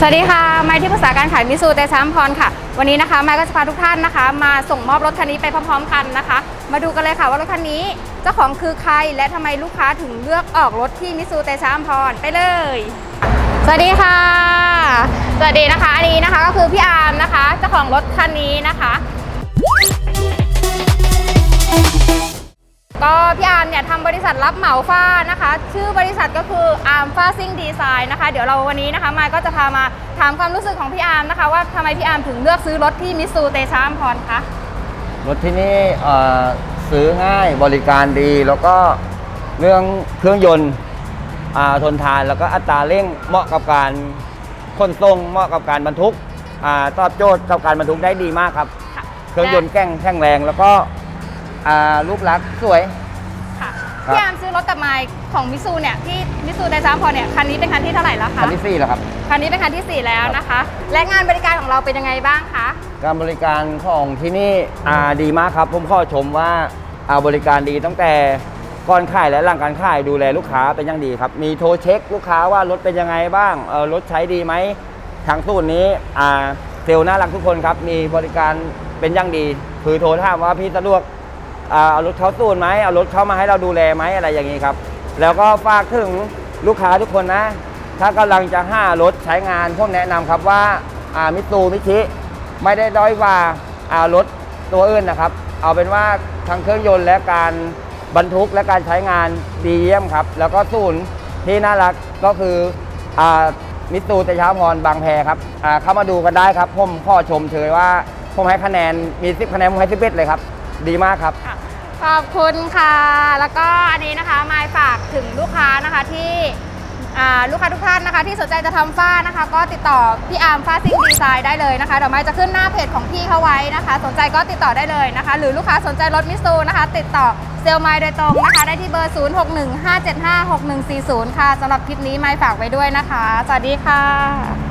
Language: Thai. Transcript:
สวัสดีค่ะ ไม้ที่ปรึกษาการขายมิสูเตชามพรค่ะ วันนี้นะคะ ไม้ก็จะพาทุกท่านนะคะ มาส่งมอบรถคันนี้ไปพร้อมๆกันนะคะ มาดูกันเลยค่ะว่ารถคันนี้เจ้าของคือใครและทำไมลูกค้าถึงเลือกออกรถที่มิสูเตชามพรไปเลย สวัสดีค่ะ สวัสดีนะคะ อันนี้นะคะก็คือพี่อาร์มนะคะ เจ้าของรถคันนี้นะคะ ก็พี่อาร์มเนี่ยทำบริษัทรับเหมาฝ้านะคะ ชื่อบริษัทก็คืออาร์มฝ้าซิ่งดีไซน์นะคะ เดี๋ยวเราวันนี้นะคะมายก็จะพามาถามความรู้สึกของพี่อาร์มนะคะ ว่าทำไมพี่อาร์มถึงเลือกซื้อรถที่มิสซูเตชามพรคะรถที่นี่เอ่อซื้อง่ายบริการดีแล้วก็เรื่องเครื่องยนต์อ่าทนทานแล้วก็อัตราเร่งเหมาะกับการขนส่งเหมาะกับการบรรทุกอ่าตอบโจทย์กับการบรรทุกได้ดีมากครับค่ะเครื่องยนต์แกร่งแข็งแรง แล้วก็ อ่ารูปลักษณ์สวย ค่ะครับ พี่อาร์มซื้อรถกับไมค์ของมิสซูเนี่ยที่มิสซูเตชามพรเนี่ยคันนี้เป็นคันที่เท่าไหร่แล้วคัคะนที่สี่แล้วครับ คันนี้เป็นคันที่สี่แล้วนะคะ และงานบริการของเราเป็นยังไงบ้างคะการบริการของที่นี่อ่าดีมากครับ ผมขอชมว่าอ่าบริการดีตั้งแต่ก่อนขายและหลังการขายดูแลลูกค้าเป็นอย่างดีครับ มีโทรเช็คลูกค้าว่ารถเป็นยังไงบ้างเอ่อรถใช้ดีไหมทางสูตรนี้อ่าเซลล์น่ารักทุกคนครับ มีบริการเป็นอย่างดี คือโทรถามว่าพี่สะดวกอ่า เอารถเขาสูตรไหมเอารถเข้ามาให้เราดูแลไหมอะไรอย่างนี้ครับ แล้วก็ฝากถึงลูกค้าทุกคนนะ ถ้ากำลังจะห้ารถใช้งานผมแนะนำครับว่าามิตูมิชิไม่ได้ด้อยว่าอ่ารถตัวอื่นนะครับ เอาเป็นว่าทั้งเครื่องยนต์และการบรรทุกและการใช้งานดีเยี่ยมครับ แล้วก็ศูนย์ที่น่ารักก็คืออมิตูเตชาพรบางแพครับเข้ามาดูกันได้ครับผมขอชมเชยว่าผมให้คะแนนมี10คะแนนผมให้11เป็ดเลยครับ ดีมากครับ ขอบคุณค่ะ แล้วก็อันนี้นะคะมายฝากถึงลูกค้านะคะที่อ่าลูกค้าทุกท่านนะคะที่สนใจจะทำฝ้านะคะ ก็ติดต่อพี่อาร์มฝ้าซิ่งดีไซน์ได้เลยนะคะเดี๋ยวไมายจะขึ้นหน้าเพจของพี่เขาไว้นะคะ สนใจก็ติดต่อได้เลยนะคะ หรือลูกค้าสนใจรถมิสซูนะคะ ติดต่อเซลล์มายโดยตรงนะคะ ได้ที่เบอร์ 0615756140 ค่ะสำหรับคลิปนี้ไมายฝากไว้ด้วยนะคะ สวัสดีค่ะ